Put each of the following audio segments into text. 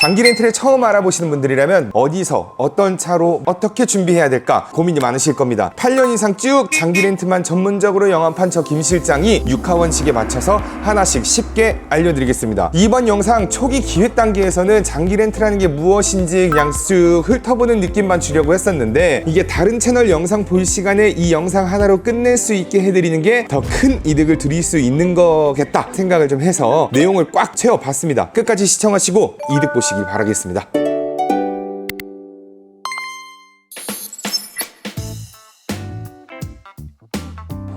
장기 렌트를 처음 알아보시는 분들이라면 어디서 어떤 차로 어떻게 준비해야 될까 고민이 많으실 겁니다. 8년 이상 쭉 장기 렌트만 전문적으로 영업한 저 김 실장이 육하원칙에 맞춰서 하나씩 쉽게 알려드리겠습니다. 이번 영상 초기 기획 단계에서는 장기 렌트라는 게 무엇인지 그냥 쑥 훑어보는 느낌만 주려고 했었는데 이게 다른 채널 영상 볼 시간에 이 영상 하나로 끝낼 수 있게 해드리는 게 더 큰 이득을 드릴 수 있는 거겠다 생각을 좀 해서 내용을 꽉 채워봤습니다. 끝까지 시청하시고 이득 보시 길 바라겠습니다.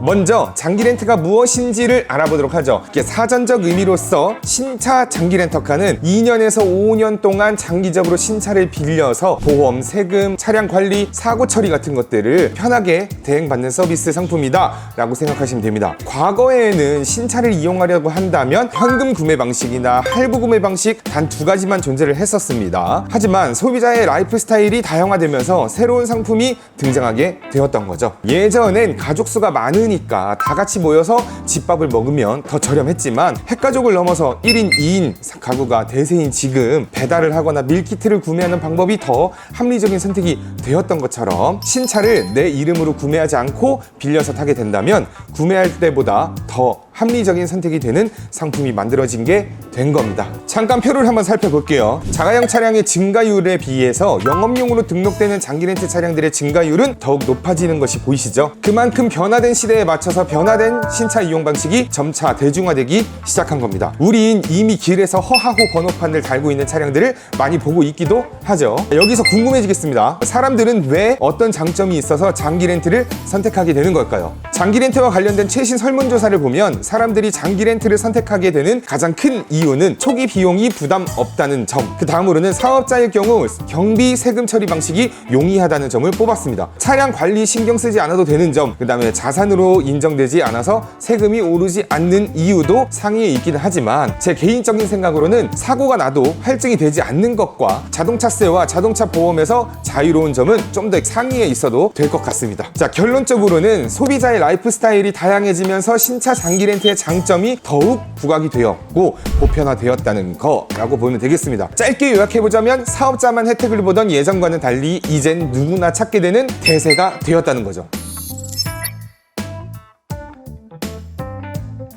먼저 장기 렌트가 무엇인지를 알아보도록 하죠. 이게 사전적 의미로서 신차 장기 렌터카는 2년에서 5년 동안 장기적으로 신차를 빌려서 보험, 세금, 차량 관리, 사고 처리 같은 것들을 편하게 대행받는 서비스 상품이다 라고 생각하시면 됩니다. 과거에는 신차를 이용하려고 한다면 현금 구매 방식이나 할부 구매 방식 단 두 가지만 존재를 했었습니다. 하지만 소비자의 라이프 스타일이 다양화되면서 새로운 상품이 등장하게 되었던 거죠. 예전엔 가족 수가 많으니 까 다 같이 모여서 집밥을 먹으면 더 저렴했지만 핵가족을 넘어서 1인, 2인 가구가 대세인 지금 배달을 하거나 밀키트를 구매하는 방법이 더 합리적인 선택이 되었던 것처럼 신차를 내 이름으로 구매하지 않고 빌려서 타게 된다면 구매할 때보다 더 합리적인 선택이 되는 상품이 만들어진 게 된 겁니다. 잠깐 표를 한번 살펴볼게요. 자가용 차량의 증가율에 비해서 영업용으로 등록되는 장기 렌트 차량들의 증가율은 더욱 높아지는 것이 보이시죠? 그만큼 변화된 시대에 맞춰서 변화된 신차 이용 방식이 점차 대중화되기 시작한 겁니다. 우린 이미 길에서 허하호 번호판을 달고 있는 차량들을 많이 보고 있기도 하죠. 여기서 궁금해지겠습니다. 사람들은 왜 어떤 장점이 있어서 장기 렌트를 선택하게 되는 걸까요? 장기 렌트와 관련된 최신 설문조사를 보면 사람들이 장기 렌트를 선택하게 되는 가장 큰 이유는 초기 비용이 부담 없다는 점. 그 다음으로는 사업자의 경우 경비 세금 처리 방식이 용이하다는 점을 뽑았습니다. 차량 관리 신경 쓰지 않아도 되는 점. 그 다음에 자산으로 인정되지 않아서 세금이 오르지 않는 이유도 상위에 있기는 하지만 제 개인적인 생각으로는 사고가 나도 할증이 되지 않는 것과 자동차세와 자동차 보험에서 자유로운 점은 좀 더 상위에 있어도 될 것 같습니다. 자, 결론적으로는 소비자의 라이프 스타일이 다양해지면서 신차 장기 렌 트의 장점이 더욱 부각이 되었고 보편화되었다는 거라고 보면 되겠습니다. 짧게 요약해보자면 사업자만 혜택을 보던 예전과는 달리 이젠 누구나 찾게 되는 대세가 되었다는 거죠.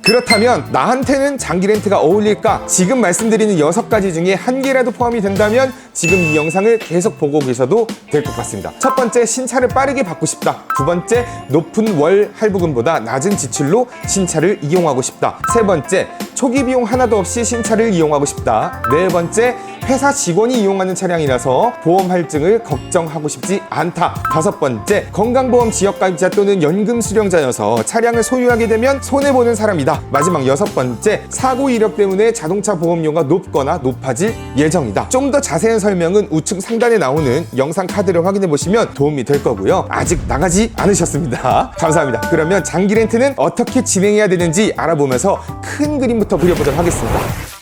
그렇다면 나한테는 장기 렌트가 어울릴까? 지금 말씀드리는 여섯 가지 중에 한 개라도 포함이 된다면 지금 이 영상을 계속 보고 계셔도 될 것 같습니다. 첫 번째, 신차를 빠르게 받고 싶다. 두 번째, 높은 월 할부금보다 낮은 지출로 신차를 이용하고 싶다. 세 번째, 초기 비용 하나도 없이 신차를 이용하고 싶다. 네 번째, 회사 직원이 이용하는 차량이라서 보험 할증을 걱정하고 싶지 않다. 다섯 번째, 건강보험 지역가입자 또는 연금 수령자여서 차량을 소유하게 되면 손해보는 사람이다. 마지막 여섯 번째, 사고 이력 때문에 자동차 보험료가 높거나 높아질 예정이다. 좀 더 자세한 설명은 우측 상단에 나오는 영상 카드를 확인해 보시면 도움이 될 거고요. 아직 나가지 않으셨습니다. 감사합니다. 그러면 장기 렌트는 어떻게 진행해야 되는지 알아보면서 큰 그림부터 그려보도록 하겠습니다.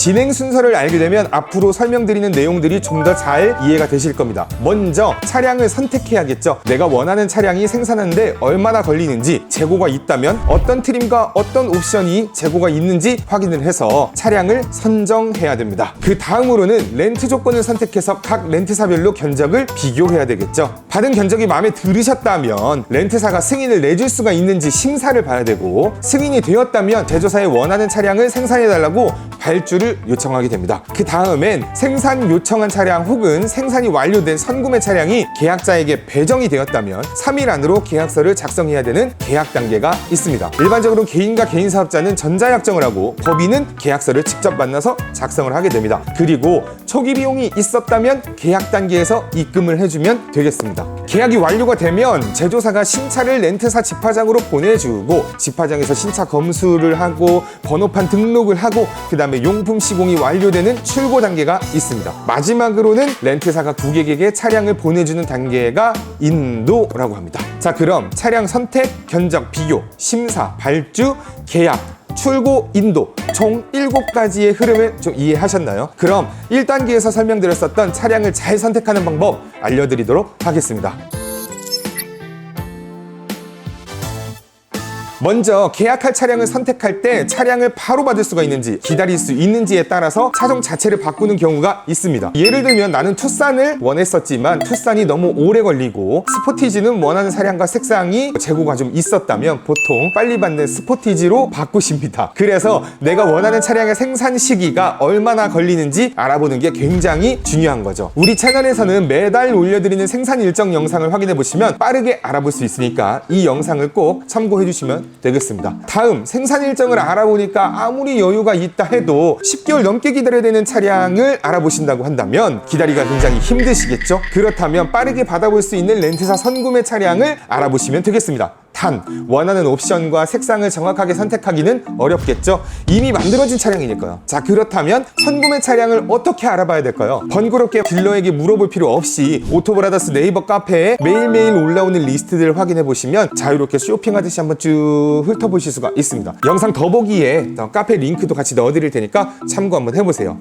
진행 순서를 알게 되면 앞으로 설명드리는 내용들이 좀 더 잘 이해가 되실 겁니다. 먼저 차량을 선택해야겠죠. 내가 원하는 차량이 생산하는데 얼마나 걸리는지 재고가 있다면 어떤 트림과 어떤 옵션이 재고가 있는지 확인을 해서 차량을 선정해야 됩니다. 그 다음으로는 렌트 조건을 선택해서 각 렌트사별로 견적을 비교해야 되겠죠. 받은 견적이 마음에 들으셨다면 렌트사가 승인을 내줄 수가 있는지 심사를 봐야 되고 승인이 되었다면 제조사에 원하는 차량을 생산해달라고 발주를 요청하게 됩니다. 그 다음엔 생산 요청한 차량 혹은 생산이 완료된 선구매 차량이 계약자에게 배정이 되었다면 3일 안으로 계약서를 작성해야 되는 계약 단계가 있습니다. 일반적으로 개인과 개인 사업자는 전자약정을 하고 법인은 계약서를 직접 만나서 작성을 하게 됩니다. 그리고 초기 비용이 있었다면 계약 단계에서 입금을 해주면 되겠습니다. 계약이 완료가 되면 제조사가 신차를 렌트사 집화장으로 보내주고 집화장에서 신차 검수를 하고 번호판 등록을 하고 그 다음에 용품 시공이 완료되는 출고 단계가 있습니다. 마지막으로는 렌트사가 고객에게 차량을 보내주는 단계가 인도라고 합니다. 자 그럼 차량 선택, 견적, 비교, 심사, 발주, 계약, 출고, 인도 총 7가지의 흐름을 좀 이해하셨나요? 그럼 1단계에서 설명드렸었던 차량을 잘 선택하는 방법 알려드리도록 하겠습니다. 먼저 계약할 차량을 선택할 때 차량을 바로 받을 수가 있는지 기다릴 수 있는지에 따라서 차종 자체를 바꾸는 경우가 있습니다. 예를 들면 나는 투싼을 원했었지만 투싼이 너무 오래 걸리고 스포티지는 원하는 차량과 색상이 재고가 좀 있었다면 보통 빨리 받는 스포티지로 바꾸십니다. 그래서 내가 원하는 차량의 생산 시기가 얼마나 걸리는지 알아보는 게 굉장히 중요한 거죠. 우리 채널에서는 매달 올려드리는 생산 일정 영상을 확인해 보시면 빠르게 알아볼 수 있으니까 이 영상을 꼭 참고해 주시면 되겠습니다. 다음 생산 일정을 알아보니까 아무리 여유가 있다 해도 10개월 넘게 기다려야 되는 차량을 알아보신다고 한다면 기다리가 굉장히 힘드시겠죠? 그렇다면 빠르게 받아볼 수 있는 렌트사 선구매 차량을 알아보시면 되겠습니다. 단 원하는 옵션과 색상을 정확하게 선택하기는 어렵겠죠. 이미 만들어진 차량이니까요. 자 그렇다면 선구매 차량을 어떻게 알아봐야 될까요? 번거롭게 딜러에게 물어볼 필요 없이 오토브라더스 네이버 카페에 매일매일 올라오는 리스트들을 확인해 보시면 자유롭게 쇼핑하듯이 한번 쭉 훑어보실 수가 있습니다. 영상 더보기에 또 카페 링크도 같이 넣어드릴 테니까 참고 한번 해보세요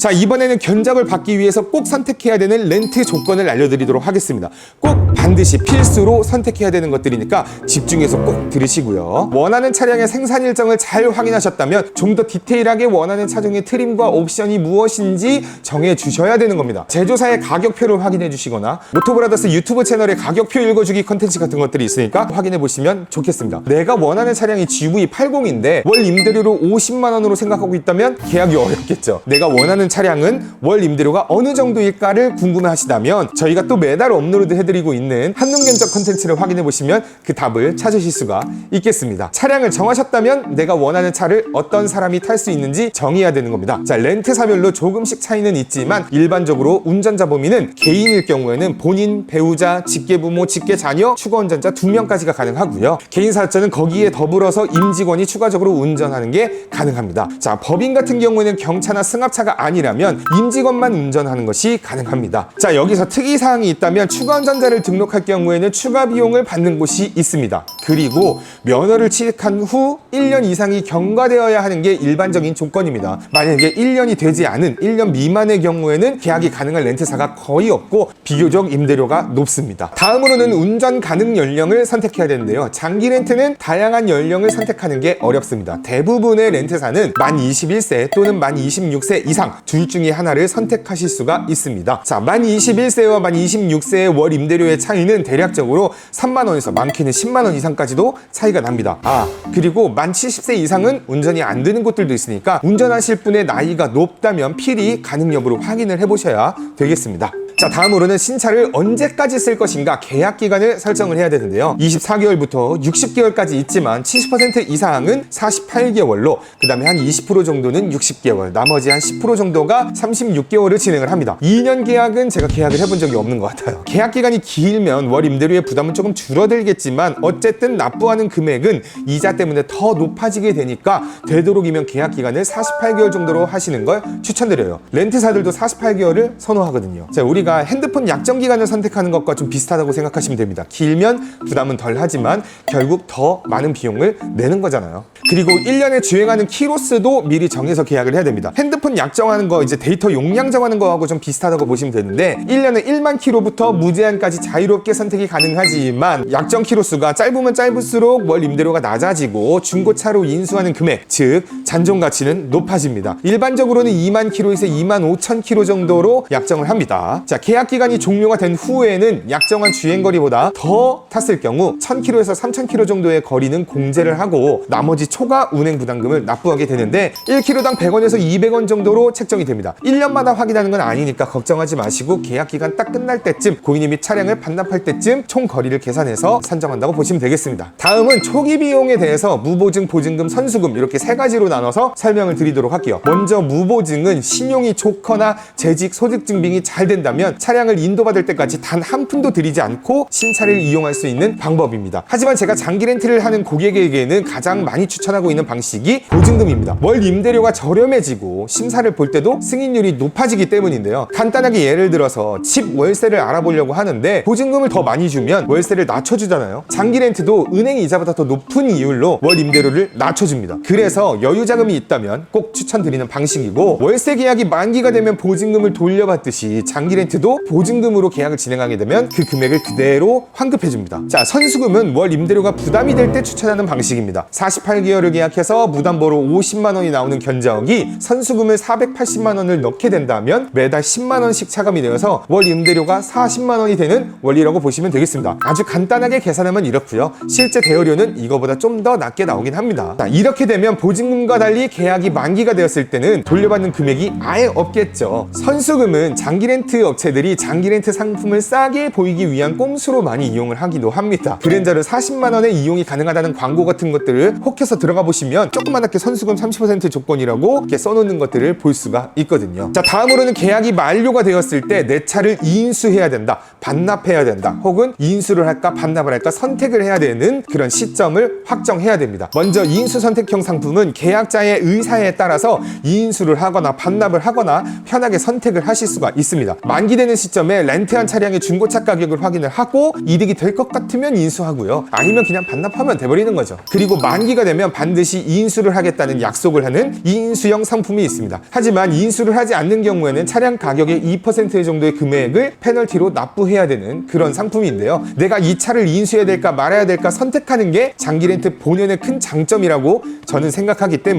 자 이번에는 견적을 받기 위해서 꼭 선택해야 되는 렌트 조건을 알려드리도록 하겠습니다. 꼭 반드시 필수로 선택해야 되는 것들이니까 집중해서 꼭 들으시고요. 원하는 차량의 생산 일정을 잘 확인하셨다면 좀 더 디테일하게 원하는 차종의 트림과 옵션이 무엇인지 정해 주셔야 되는 겁니다. 제조사의 가격표를 확인해 주시거나 모토브라더스 유튜브 채널의 가격표 읽어주기 컨텐츠 같은 것들이 있으니까 확인해 보시면 좋겠습니다. 내가 원하는 차량이 GV80인데 월 임대료로 50만 원으로 생각하고 있다면 계약이 어렵겠죠. 내가 원하는 차량은 월 임대료가 어느 정도일까를 궁금해 하시다면 저희가 또 매달 업로드 해드리고 있는 한눈 견적 컨텐츠를 확인해 보시면 그 답을 찾으실 수가 있겠습니다. 차량을 정하셨다면 내가 원하는 차를 어떤 사람이 탈 수 있는지 정해야 되는 겁니다. 자, 렌트사별로 조금씩 차이는 있지만 일반적으로 운전자 범위는 개인일 경우에는 본인, 배우자, 직계부모, 직계자녀, 추가운전자 두 명까지가 가능하고요. 개인사업자는 거기에 더불어서 임직원이 추가적으로 운전하는 게 가능합니다. 자, 법인 같은 경우에는 경차나 승합차가 아 니라면 임직원만 운전하는 것이 가능합니다. 자, 여기서 특이사항이 있다면 추가 운전자를 등록할 경우에는 추가 비용을 받는 곳이 있습니다. 그리고 면허를 취득한 후 1년 이상이 경과되어야 하는 게 일반적인 조건입니다. 만약에 1년이 되지 않은 1년 미만의 경우에는 계약이 가능한 렌트사가 거의 없고 비교적 임대료가 높습니다. 다음으로는 운전 가능 연령을 선택해야 되는데요. 장기 렌트는 다양한 연령을 선택하는 게 어렵습니다. 대부분의 렌트사는 만 21세 또는 만 26세 이상 둘 중에 하나를 선택하실 수가 있습니다. 자, 만 21세와 만 26세의 월 임대료의 차이는 대략적으로 3만 원에서 많게는 10만 원 이상까지도 차이가 납니다. 아, 그리고 만 70세 이상은 운전이 안 되는 곳들도 있으니까 운전하실 분의 나이가 높다면 필히 가능 여부를 확인을 해보셔야 되겠습니다. 자 다음으로는 신차를 언제까지 쓸 것인가 계약 기간을 설정을 해야 되는데요. 24개월부터 60개월까지 있지만 70% 이상은 48개월로 그 다음에 한 20% 정도는 60개월 나머지 한 10% 정도가 36개월을 진행을 합니다. 2년 계약은 제가 계약을 해본 적이 없는 것 같아요. 계약 기간이 길면 월 임대료의 부담은 조금 줄어들겠지만 어쨌든 납부하는 금액은 이자 때문에 더 높아지게 되니까 되도록이면 계약 기간을 48개월 정도로 하시는 걸 추천드려요. 렌트사들도 48개월을 선호하거든요. 자 우리가 핸드폰 약정 기간을 선택하는 것과 좀 비슷하다고 생각하시면 됩니다. 길면 부담은 덜 하지만 결국 더 많은 비용을 내는 거잖아요. 그리고 1년에 주행하는 키로수도 미리 정해서 계약을 해야 됩니다. 핸드폰 약정하는 거 이제 데이터 용량 정하는 거하고 좀 비슷하다고 보시면 되는데 1년에 1만 키로부터 무제한까지 자유롭게 선택이 가능하지만 약정 키로수가 짧으면 짧을수록 월 임대료가 낮아지고 중고차로 인수하는 금액 즉 잔존 가치는 높아집니다. 일반적으로는 2만 키로에서 2만 5천 키로 정도로 약정을 합니다. 자 계약 기간이 종료가 된 후에는 약정한 주행 거리보다 더 탔을 경우 1000km에서 3000km 정도의 거리는 공제를 하고 나머지 초과 운행 부담금을 납부하게 되는데 1km당 100원에서 200원 정도로 책정이 됩니다. 1년마다 확인하는 건 아니니까 걱정하지 마시고 계약 기간 딱 끝날 때쯤 고객님이 차량을 반납할 때쯤 총 거리를 계산해서 산정한다고 보시면 되겠습니다. 다음은 초기 비용에 대해서 무보증, 보증금, 선수금 이렇게 세 가지로 나 눠서 설명을 드리도록 할게요. 먼저 무보증은 신용이 좋거나 재직, 소득 증빙이 잘 된다면 차량을 인도받을 때까지 단 한 푼도 들이지 않고 신차를 이용할 수 있는 방법입니다. 하지만 제가 장기 렌트를 하는 고객에게는 가장 많이 추천하고 있는 방식이 보증금입니다. 월 임대료가 저렴해지고 심사를 볼 때도 승인율이 높아지기 때문인데요. 간단하게 예를 들어서 집 월세를 알아보려고 하는데 보증금을 더 많이 주면 월세를 낮춰주잖아요. 장기 렌트도 은행 이자보다 더 높은 이율로 월 임대료를 낮춰줍니다. 그래서 투자금이 있다면 꼭 추천드리는 방식이고 월세 계약이 만기가 되면 보증금을 돌려받듯이 장기 렌트도 보증금으로 계약을 진행하게 되면 그 금액을 그대로 환급해줍니다. 자, 선수금은 월 임대료가 부담이 될 때 추천하는 방식입니다. 48개월을 계약해서 무담보로 50만 원이 나오는 견적이 선수금을 480만 원을 넣게 된다면 매달 10만 원씩 차감이 되어서 월 임대료가 40만 원이 되는 원리라고 보시면 되겠습니다. 아주 간단하게 계산하면 이렇고요. 실제 대여료는 이거보다 좀 더 낮게 나오긴 합니다. 자, 이렇게 되면 보증금과 달리 계약이 만기가 되었을 때는 돌려받는 금액이 아예 없겠죠. 선수금은 장기 렌트 업체들이 장기 렌트 상품을 싸게 보이기 위한 꼼수로 많이 이용을 하기도 합니다. 브랜저를 40만 원에 이용이 가능하다는 광고 같은 것들을 혹해서 들어가 보시면 조그만하게 선수금 30% 조건이라고 이렇게 써놓는 것들을 볼 수가 있거든요. 자, 다음으로는 계약이 만료가 되었을 때 내 차를 이인수해야 된다, 반납해야 된다, 혹은 이인수를 할까 반납을 할까 선택을 해야 되는 그런 시점을 확정해야 됩니다. 먼저 이인수 선택형 상품은 계약 자의 의사에 따라서 이인수를 하거나 반납을 하거나 편하게 선택을 하실 수가 있습니다. 만기되는 시점에 렌트한 차량의 중고차 가격을 확인을 하고 이득이 될 것 같으면 인수하고요. 아니면 그냥 반납하면 돼버리는 거죠. 그리고 만기가 되면 반드시 이인수를 하겠다는 약속을 하는 이인수형 상품이 있습니다. 하지만 이인수를 하지 않는 경우에는 차량 가격의 2% 정도의 금액을 페널티로 납부해야 되는 그런 상품인데요. 내가 이 차를 이인수해야 될까 말아야 될까 선택하는 게 장기 렌트 본연의 큰 장점이라고 저는 생각하기 때문에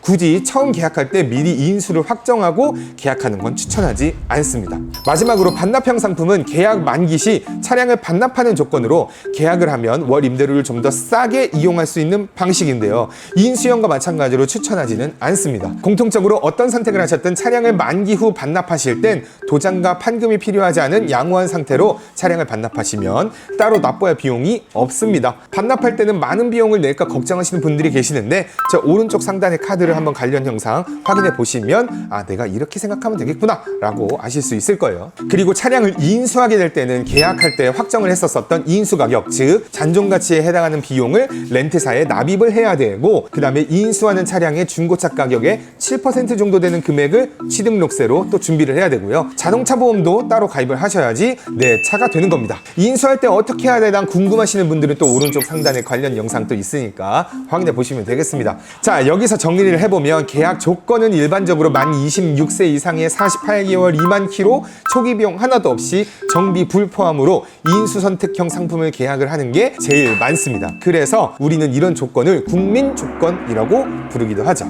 굳이 처음 계약할 때 미리 이인수를 확정하고 계약하는 건 추천하지 않습니다. 마지막으로 반납형 상품은 계약 만기 시 차량을 반납하는 조건으로 계약을 하면 월 임대료를 좀 더 싸게 이용할 수 있는 방식인데요. 이인수형과 마찬가지로 추천하지는 않습니다. 공통적으로 어떤 선택을 하셨든 차량을 만기 후 반납하실 땐 도장과 판금이 필요하지 않은 양호한 상태로 차량을 반납하시면 따로 납부할 비용이 없습니다. 반납할 때는 많은 비용을 낼까 걱정하시는 분들이 계시는데 저 오른쪽 상단의 카드를 한번 관련 영상 확인해 보시면 아 내가 이렇게 생각하면 되겠구나 라고 아실 수 있을 거예요. 그리고 차량을 이인수하게 될 때는 계약할 때 확정을 했었었던 이인수 가격 즉 잔존 가치에 해당하는 비용을 렌트사에 납입을 해야 되고 그 다음에 이인수하는 차량의 중고차 가격의 7% 정도 되는 금액을 취등록세로 또 준비를 해야 되고요. 자동차 보험도 따로 가입을 하셔야지 내 차가 되는 겁니다. 이인수할 때 어떻게 해야 되나 궁금하시는 분들은 또 오른쪽 상단에 관련 영상도 있으니까 확인해 보시면 되겠습니다. 자 여기 서 정리를 해보면 계약 조건은 일반적으로 만 26세 이상의 48개월 2만 키로 초기 비용 하나도 없이 정비 불포함으로 이인수 선택형 상품을 계약을 하는 게 제일 많습니다. 그래서 우리는 이런 조건을 국민 조건이라고 부르기도 하죠.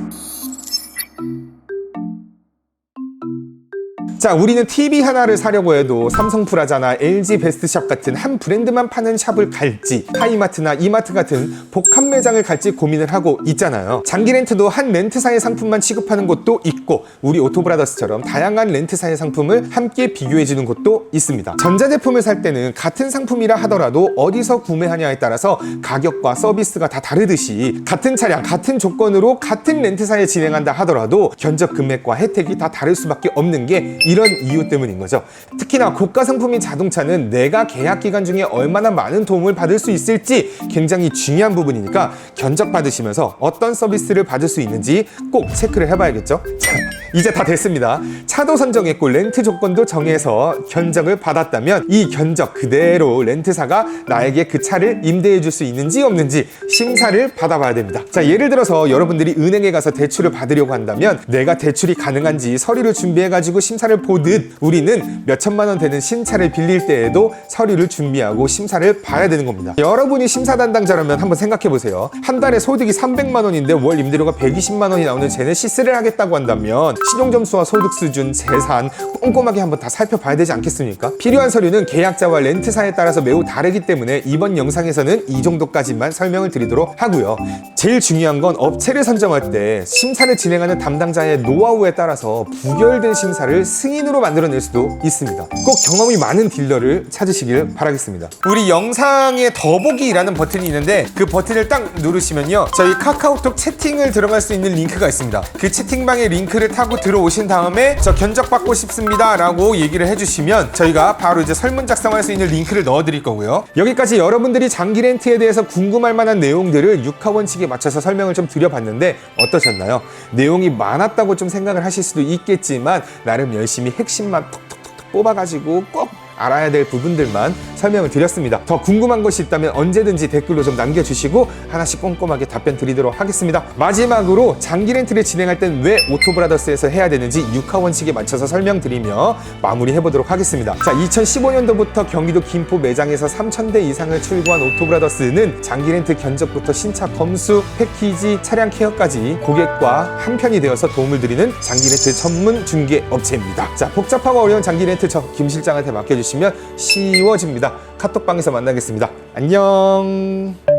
자, 우리는 TV 하나를 사려고 해도 삼성 프라자나 LG 베스트샵 같은 한 브랜드만 파는 샵을 갈지 하이마트나 이마트 같은 복합 매장을 갈지 고민을 하고 있잖아요. 장기 렌트도 한 렌트사의 상품만 취급하는 곳도 있고 우리 오토브라더스처럼 다양한 렌트사의 상품을 함께 비교해 주는 곳도 있습니다. 전자제품을 살 때는 같은 상품이라 하더라도 어디서 구매하냐에 따라서 가격과 서비스가 다 다르듯이 같은 차량, 같은 조건으로 같은 렌트사에 진행한다 하더라도 견적 금액과 혜택이 다 다를 수밖에 없는 게 이런 이유 때문인 거죠. 특히나 고가 상품인 자동차는 내가 계약 기간 중에 얼마나 많은 도움을 받을 수 있을지 굉장히 중요한 부분이니까 견적 받으시면서 어떤 서비스를 받을 수 있는지 꼭 체크를 해봐야겠죠. 자, 이제 다 됐습니다. 차도 선정했고 렌트 조건도 정해서 견적을 받았다면 이 견적 그대로 렌트사가 나에게 그 차를 임대해 줄 수 있는지 없는지 심사를 받아봐야 됩니다. 자, 예를 들어서 여러분들이 은행에 가서 대출을 받으려고 한다면 내가 대출이 가능한지 서류를 준비해 가지고 심사를 보듯 우리는 몇 천만 원 되는 신차를 빌릴 때에도 서류를 준비하고 심사를 봐야 되는 겁니다. 여러분이 심사 담당자라면 한번 생각해 보세요. 한 달에 소득이 300만 원인데 월 임대료가 120만 원이 나오는 제네시스를 하겠다고 한다면 신용 점수와 소득 수준, 재산 꼼꼼하게 한번 다 살펴봐야 되지 않겠습니까? 필요한 서류는 계약자와 렌트사에 따라서 매우 다르기 때문에 이번 영상에서는 이 정도까지만 설명을 드리도록 하고요. 제일 중요한 건 업체를 선정할 때 심사를 진행하는 담당자의 노하우에 따라서 부결된 심사를 승 인으로 만들어낼 수도 있습니다. 꼭 경험이 많은 딜러를 찾으시길 바라겠습니다. 우리 영상에 더보기라는 버튼이 있는데 그 버튼을 딱 누르시면요. 저희 카카오톡 채팅을 들어갈 수 있는 링크가 있습니다. 그 채팅방에 링크를 타고 들어오신 다음에 저 견적 받고 싶습니다 라고 얘기를 해주시면 저희가 바로 이제 설문 작성할 수 있는 링크를 넣어드릴 거고요. 여기까지 여러분들이 장기 렌트에 대해서 궁금할 만한 내용들을 육하 원칙에 맞춰서 설명을 좀 드려봤는데 어떠셨나요? 내용이 많았다고 좀 생각을 하실 수도 있겠지만 나름 열심히 핵심만 톡톡톡톡 뽑아가지고 꼭 알아야 될 부분들만 설명을 드렸습니다. 더 궁금한 것이 있다면 언제든지 댓글로 좀 남겨주시고 하나씩 꼼꼼하게 답변 드리도록 하겠습니다. 마지막으로 장기 렌트를 진행할 땐 왜 오토브라더스에서 해야 되는지 육하 원칙에 맞춰서 설명드리며 마무리해보도록 하겠습니다. 자, 2015년도부터 경기도 김포 매장에서 3,000대 이상을 출고한 오토브라더스는 장기 렌트 견적부터 신차 검수, 패키지, 차량 케어까지 고객과 한편이 되어서 도움을 드리는 장기 렌트 전문 중개 업체입니다. 자, 복잡하고 어려운 장기 렌트 저 김 실장한테 맡겨 주시면 쉬워집니다. 카톡방에서 만나겠습니다. 안녕.